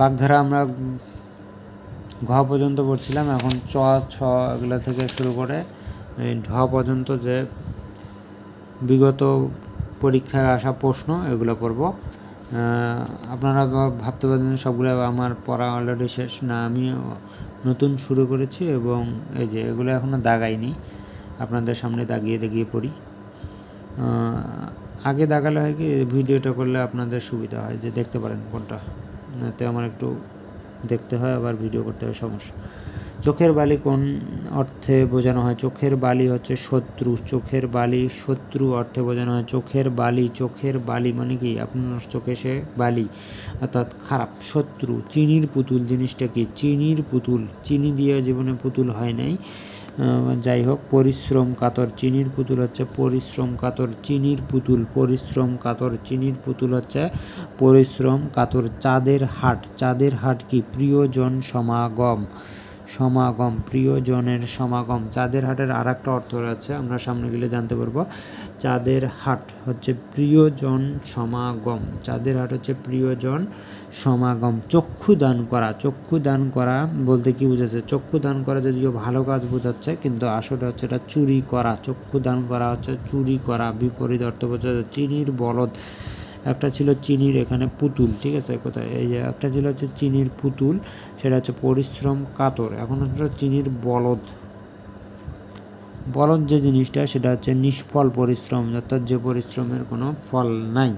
বাগধারা আমরা ঘ পর্যন্ত পড়ছিলাম, এখন চ, ছ এগুলো থেকে শুরু করে এই ঢ পর্যন্ত যে বিগত পরীক্ষায় আসা প্রশ্ন, এগুলো পড়ব। আপনারা ভাবতে পারেন সবগুলো আমার পড়া অলরেডি শেষ। না, আমি নতুন শুরু করেছি এবং এই যে এগুলো এখনও দাগাইনি, আপনাদের সামনে দাগিয়ে দাগিয়ে পড়ি। আগে দাগালে হয় কি ভিডিওটা করলে আপনাদের সুবিধা হয়, যে দেখতে পারেন কোনটা। নাতে আমার একটু দেখতে হয়, আবার ভিডিও করতে হয়, সমস্যা। চোখের বালি কোন অর্থে বোঝানো হয়? চোখের বালি হচ্ছে শত্রু। চোখের বালি শত্রু অর্থে বোঝানো হয়। চোখের বালি চোখের বালি মানে কি? আপনার চোখে সে বালি, অর্থাৎ খারাপ, শত্রু, চিনির পুতুল। জিনিসটা কি? চিনির পুতুল। চিনি দিয়ে জীবনে পুতুল হয় নাই। যাই হোক, পরিশ্রম কাতর চিনির পুতুল হচ্ছে পরিশ্রম কাতর চিনির পুতুল, পরিশ্রম কাতর চিনির পুতুল হচ্ছে পরিশ্রম কাতর চাঁদের হাট। চাঁদের হাট কি? প্রিয়জন সমাগম। সমাগম, প্রিয়জনের সমাগম। চাঁদের হাটের আর একটা অর্থ রয়েছে, আমরা সামনে গেলে জানতে পারব। চাঁদের হাট হচ্ছে প্রিয়জন সমাগম। চাঁদের হাট হচ্ছে প্রিয়জন সমাগম চক্ষু দান করা। চক্ষু দান করা বলতে কি বোঝাচ্ছে? চক্ষু দান করা যদিও ভালো কাজ বোঝাচ্ছে, কিন্তু আসলে হচ্ছে এটা চুরি করা। চক্ষু দান করা হচ্ছে চুরি করা, বিপরীত অর্থ বোঝাচ্ছে চিনির বলদ। একটা ছিল চিনির এখানে পুতুল, ঠিক আছে? কোথায়? এই যে একটা ছিল হচ্ছে চিনির পুতুল, সেটা হচ্ছে পরিশ্রম কাতর। এখন হচ্ছে চিনির বলদ। বলদ যে জিনিসটা, সেটা হচ্ছে নিষ্ফল পরিশ্রম, অর্থাৎ যে পরিশ্রমের কোনো ফল নাই,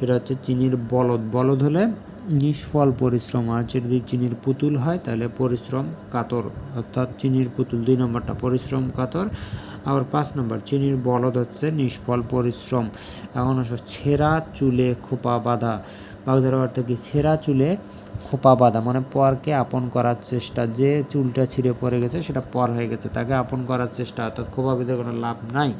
সেটা হচ্ছে চিনির বলদ। বলদ হলে নিষ্ফল পরিশ্রম। আর যদি চিনির পুতুল হয়, তাহলে পরিশ্রম কাতর। অর্থাৎ চিনির পুতুল দুই নম্বরটা পরিশ্রম কাতর, আবার পাঁচ নম্বর চিনির বলদ হচ্ছে নিষ্ফল পরিশ্রম। এখন হচ্ছে ছেঁড়া চুলে খোপা বাঁধা। বাগধারা অর্থ কি? ছেঁড়া চুলে খোপা বাঁধা মানে পরকে আপন করার চেষ্টা। যে চুলটা ছিঁড়ে পড়ে গেছে, সেটা পর হয়ে গেছে। তাকে আপন করার চেষ্টা, অর্থাৎ খোপা বেঁধে কোনো লাভ নাই।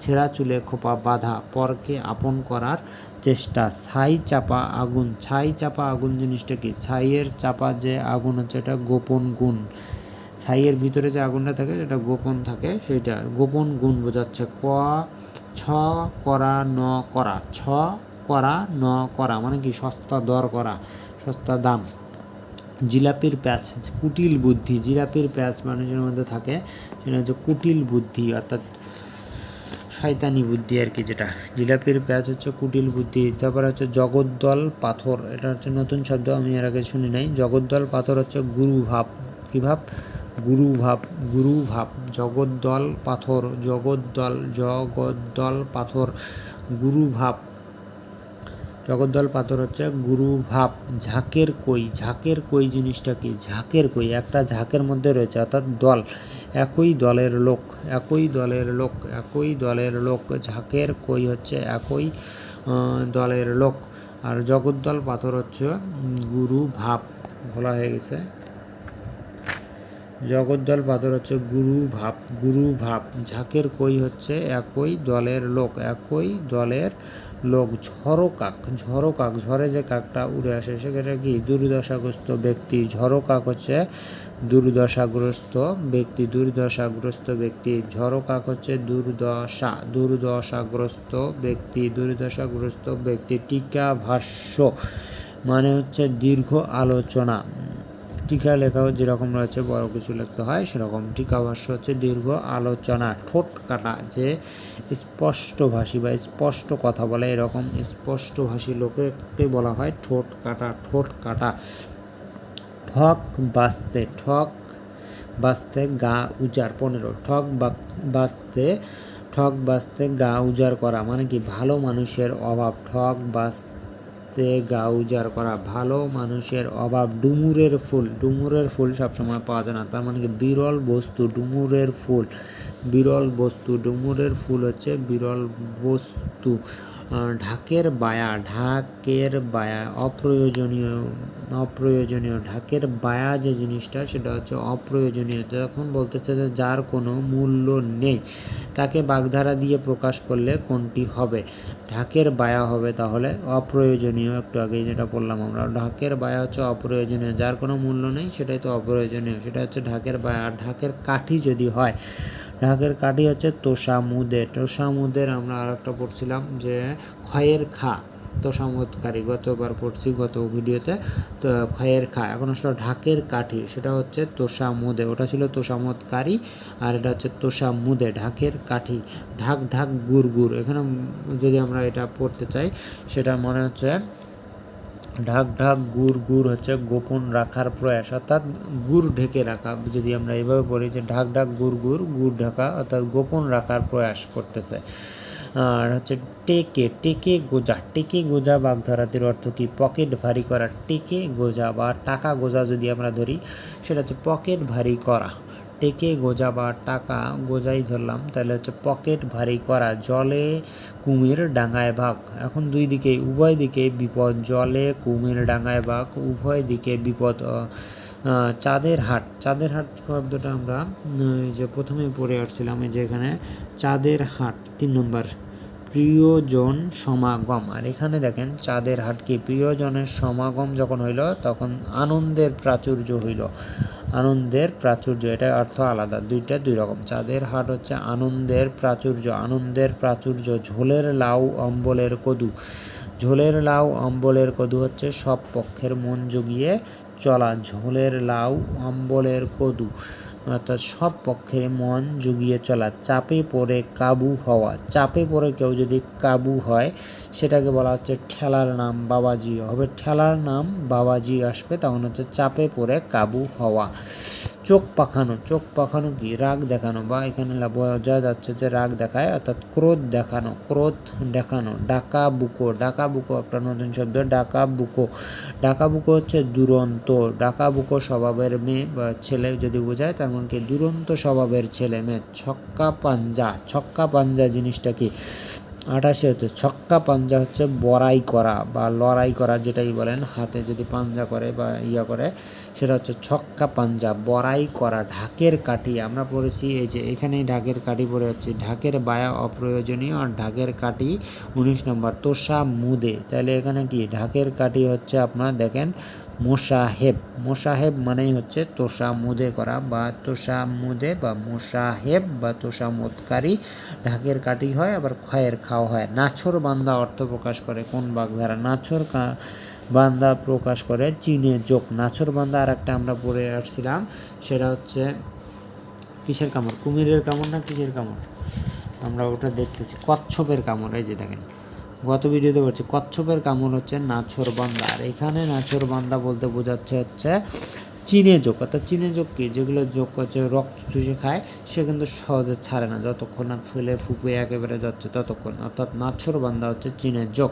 ছেঁড়া চুলে খোপা বাঁধা, পরকে আপন করার চেষ্টা, ছাই চাপা আগুন, ছাই চাপা আগুন জিনিসটা কি? ছাইয়ের চাপা যে আগুন হচ্ছে এটা গোপন গুণ। ছাইয়ের ভিতরে যে আগুনটা থাকে সেটা গোপন থাকে সেটা গোপন গুণ বোঝাচ্ছে ক, ছ করা ন করা। ছ করা ন করা মানে কি? সস্তা দর করা, সস্তা দাম। জিলাপির প্যাচ, কুটিল বুদ্ধি। জিলাপির প্যাচ মানুষের মধ্যে থাকে, সেটা হচ্ছে কুটিল বুদ্ধি, অর্থাৎ শয়তানি বুদ্ধি আর কি যেটা। জিলাপির প্যাচ হচ্ছে কুটিল বুদ্ধি, তারপর হচ্ছে জগদ্দল পাথর, এটা হচ্ছে নতুন শব্দ, আমি এর আগে শুনি নাই। জগদ্দল পাথর হচ্ছে গুরু ভাব। কি ভাব? গুরু ভাব গুরু ভাব। জগদ্দল পাথর, জগদ্দল জগদ্দল পাথর, গুরু ভাব। জগদ্দল পাথর হচ্ছে গুরু ভাব। ঝাঁকের কই? ঝাঁকের কই জিনিসটা কি? ঝাঁকের কই? একটা ঝাঁকের মধ্যে রয়েছে, অর্থাৎ দল। একই দলের লোক, একই দলের লোক, একই দলের লোক, ঝাঁকের কই হচ্ছে একই দলের লোক। আর জগদ্দল পাথর হচ্ছে গুরু ভাব, বলা হয়ে গেছে। জগদ্দল পাথর হচ্ছে গুরু ভাব গুরু ভাব, ঝাঁকের কই হচ্ছে একই দলের লোক, একই দলের লোক ঝড়ো কাক ঝড়ো কাক ঝড়ে যে কাকটা উড়ে আসে, সেখানে কি দুর্দশাগ্রস্ত ব্যক্তি ঝড়ো কাক হচ্ছে? দুর্দশাগ্রস্ত ব্যক্তি দুর্দশাগ্রস্ত ব্যক্তি ঝড়ো কাক হচ্ছে দুর্দশা, দুর্দশাগ্রস্ত ব্যক্তি দুর্দশাগ্রস্ত ব্যক্তি। টিকা ভাষ্য মানে হচ্ছে দীর্ঘ আলোচনা। টিকা লেখাও যেরকম রয়েছে, বড় কিছু লিখতে হয়, সেরকম টিকা ভাষ্য হচ্ছে দীর্ঘ আলোচনা, ঠোঁট কাটা যে স্পষ্টভাষী বা স্পষ্ট কথা বলে, এরকম স্পষ্টভাষী লোকেকে বলা হয় ঠোঁট কাটা ঠোঁট কাটা। ঠক বাঁচতে ঠক বাঁচতে গা উজাড়, পনেরো, ঠক বাঁচতে ঠক বাঁচতে গা উজাড় করা মানে কি ভালো মানুষের অভাব, ঠক বাঁচতে গা উজাড় করা ভালো মানুষের অভাব। ডুমুরের ফুল। ডুমুরের ফুল সবসময় পাওয়া যায় না। তার মানে কি? বিরল বস্তু, ডুমুরের ফুল। বিরল বস্তু, ডুমুরের ফুল হচ্ছে বিরল বস্তু। ঢাকের বায়া ঢাকের বায়া, অপ্রয়োজনীয় অপ্রয়োজনীয়, ঢাকের বায়া যে জিনিসটা, সেটা হচ্ছে অপ্রয়োজনীয়। তখন বলতেছে যে যার কোনো মূল্য নেই, তাকে বাগধারা দিয়ে প্রকাশ করলে কোনটি হবে? ঢাকের বায়া হবে তাহলে অপ্রয়োজনীয় একটু আগেই যেটা বললাম আমরা। ঢাকের বায়া হচ্ছে অপ্রয়োজনীয়, যার কোনো মূল্য নেই সেটাই তো অপ্রয়োজনীয়। সেটা হচ্ছে ঢাকের বায়া। আর ঢাকের কাঠি যদি হয় ঢাকের কাঠি হচ্ছে তোষা মুদের তোষা মুদের আমরা আর একটা পড়ছিলাম যে, ক্ষয়ের খা। তোষামতকারী গতবার পড়ছি গত ভিডিওতে, তো খয়ের খা। এখন আসলে ঢাকের কাঠি, সেটা হচ্ছে তোষা মুদে ওটা ছিল তোষামতকারী আর এটা হচ্ছে তোষা মুদে ঢাকের কাঠি। ঢাক ঢাক, গুড় গুড়। এখানে যদি আমরা এটা পড়তে চাই সেটা মনে হচ্ছে ঢাক ঢাক, গুড় গুড় হচ্ছে গোপন রাখার প্রয়াস। অর্থাৎ গুড় ঢেকে রাখা, যদি আমরা এভাবে পড়ি যে ঢাক ঢাক, গুড় গুড় গুড় ঢাকা, অর্থাৎ গোপন রাখার প্রয়াস করতেছে। আর হচ্ছে টেকে টেকে গোজা টেকে গোজা বাগধারাতির অর্থ কি? পকেট ভারী করা। টেকে গোজা বা টাকা গোজা যদি আমরা ধরি, সেটা হচ্ছে পকেট ভারী করা। টেকে গোজা টাকা গোজাই ধরলাম। তাহলে হচ্ছে পকেট ভারী করা, জলে কুমির ডাঙায় ভাগ। এখন দুই দিকে, উভয় দিকে বিপদ, জলে কুমির ডাঙায় ভাগ, উভয় দিকে বিপদ। চাঁদের হাট চাঁদের হাট শব্দটা আমরা যে প্রথমে পড়ে আসছিলাম, এই যে এখানে, চাঁদের হাট, তিন নম্বর, প্রিয়জন সমাগম। আর এখানে দেখেন, চাঁদের হাট কি? প্রিয়জনের সমাগম যখন হইল, তখন আনন্দের প্রাচুর্য হইল। আনন্দের প্রাচুর্য এটা অর্থ আলাদা, দুইটা দুই রকম। চাঁদের হাট হচ্ছে আনন্দের প্রাচুর্য আনন্দের প্রাচুর্য, ঝোলের লাউ, অম্বলের কদু। ঝোলের লাউ, অম্বলের কদু হচ্ছে সব পক্ষের মন জুগিয়ে চলা, ঝোলের লাউ, অম্বলের কদু। অর্থাৎ সব পক্ষে মন জুগিয়ে চলা, চাপে পড়ে কাবু হওয়া। চাপে পড়ে কেউ যদি কাবু হয়, সেটাকে বলা হচ্ছে ঠেলার নাম, বাবাজি। হবে ঠেলার নাম, বাবাজি আসবে, তখন হচ্ছে চাপে পড়ে কাবু হওয়া। চোখ পাখানো চোখ পাখানো কি? রাগ দেখানো বা এখানে বোঝা যাচ্ছে যে রাগ দেখায়, অর্থাৎ ক্রোধ দেখানো ক্রোধ দেখানো, ডাকা বুকো ডাকা বুকো একটা নতুন শব্দ, ডাকা বুকো। ডাকা বুকো হচ্ছে দুরন্ত, ডাকা বুকো স্বভাবের মেয়ে বা ছেলে যদি বোঝায়, তার মানে কি? দুরন্ত স্বভাবের ছেলে মেয়ে, ছক্কা পাঞ্জা ছক্কা পাঞ্জা জিনিসটা কি? আঠাশে হচ্ছে ছক্কা, পাঞ্জা হচ্ছে বড়াই করা বা লড়াই করা যেটাই বলেন, হাতে যদি পাঞ্জা করে বা ইয়া করে, সেটা হচ্ছে ছক্কা, পাঞ্জা, বড়াই করা, ঢাকের কাঠি। আমরা পড়েছি এই যে এখানেই ঢাকের কাঠি পড়ে যাচ্ছে ঢাকের বায়া অপ্রয়োজনীয় আর ঢাকের কাঠি উনিশ নম্বর, তোষা মুদে। তাহলে এখানে কি? ঢাকের কাঠি হচ্ছে আপনার দেখেন মোসাহেব মোসাহেব মানেই হচ্ছে তোষা মুদে করা বা তোষা মুদে বা মোসাহেব বা তোষা মুদকারী ঢাকের কাটি হয়, আবার খয়ের খাওয়া হয়। নাছর বান্দা অর্থ প্রকাশ করে কোন বাগধারা? নাছর বান্দা প্রকাশ করে চীনে যোগ। নাছর বান্দা আর একটা আমরা পড়ে আসছিলাম, সেটা হচ্ছে কিসের কামড়? কুমিরের কামড় না কিসের কামড়? আমরা ওটা দেখতেছি। কচ্ছপের কামড়, এই যে দেখেন। গত ভিডিওতে বলছি, কচ্ছপের কামড় হচ্ছে নাছর বান্দা। আর এখানে নাছর বান্দা বলতে বোঝাচ্ছে হচ্ছে চীনে যোগ। অর্থাৎ চীনে যোগ কি? যেগুলো যোগ করছে, রক্ত চুষে খায়, সে কিন্তু সহজে ছাড়ে না। যতক্ষণ না ফেলে ফুকুয়ে একেবারে যাচ্ছে, ততক্ষণ। অর্থাৎ নাছর বান্দা হচ্ছে চীনের যোগ।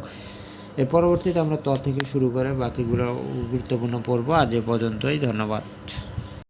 এর পরবর্তীতে আমরা ত থেকে শুরু করে বাকিগুলো গুরুত্বপূর্ণ পড়ব আজ এ পর্যন্তই। ধন্যবাদ।